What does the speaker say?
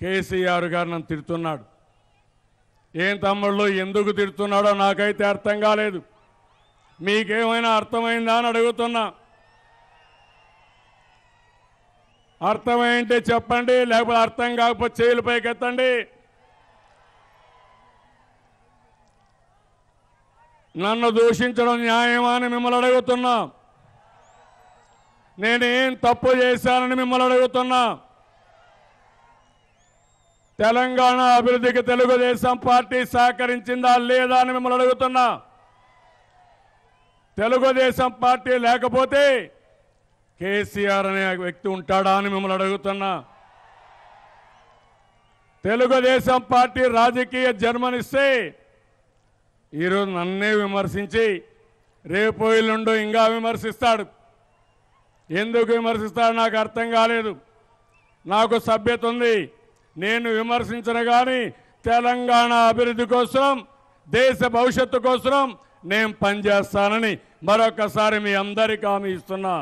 కేసీఆర్ గారు నన్ను తిడుతున్నాడు. ఏం తమ్ముళ్ళు ఎందుకు తిడుతున్నాడో నాకైతే అర్థం కాలేదు. మీకేమైనా అర్థమైందా అని అడుగుతున్నా. అర్థమైంటే చెప్పండి లేకపోతే అర్థం కాకపోతే చేతులు పైకెత్తండి. నన్ను దూషించడం న్యాయమా అని మిమ్మల్ని అడుగుతున్నా. నేనేం తప్పు చేశానని మిమ్మల్ని అడుగుతున్నా. తెలంగాణ అభివృద్ధికి తెలుగుదేశం పార్టీ సహకరించిందా లేదా అని మిమ్మల్ని అడుగుతున్నా. తెలుగుదేశం పార్టీ లేకపోతే కేసీఆర్ అనే వ్యక్తి ఉంటాడా అని మిమ్మల్ని అడుగుతున్నా. తెలుగుదేశం పార్టీ రాజకీయ జన్మనిస్తే ఈరోజు నన్నే విమర్శించి రేపు ఎల్లుండో ఇంకా విమర్శిస్తాడు. ఎందుకు విమర్శిస్తాడు నాకు అర్థం కాలేదు. నాకు సభ్యత ఉంది. నేను విమర్శించిన కానీ తెలంగాణ అభివృద్ధి కోసం దేశ భవిష్యత్తు కోసం నేను పనిచేస్తానని మరొకసారి మీ అందరికీ హామీ ఇస్తున్నా.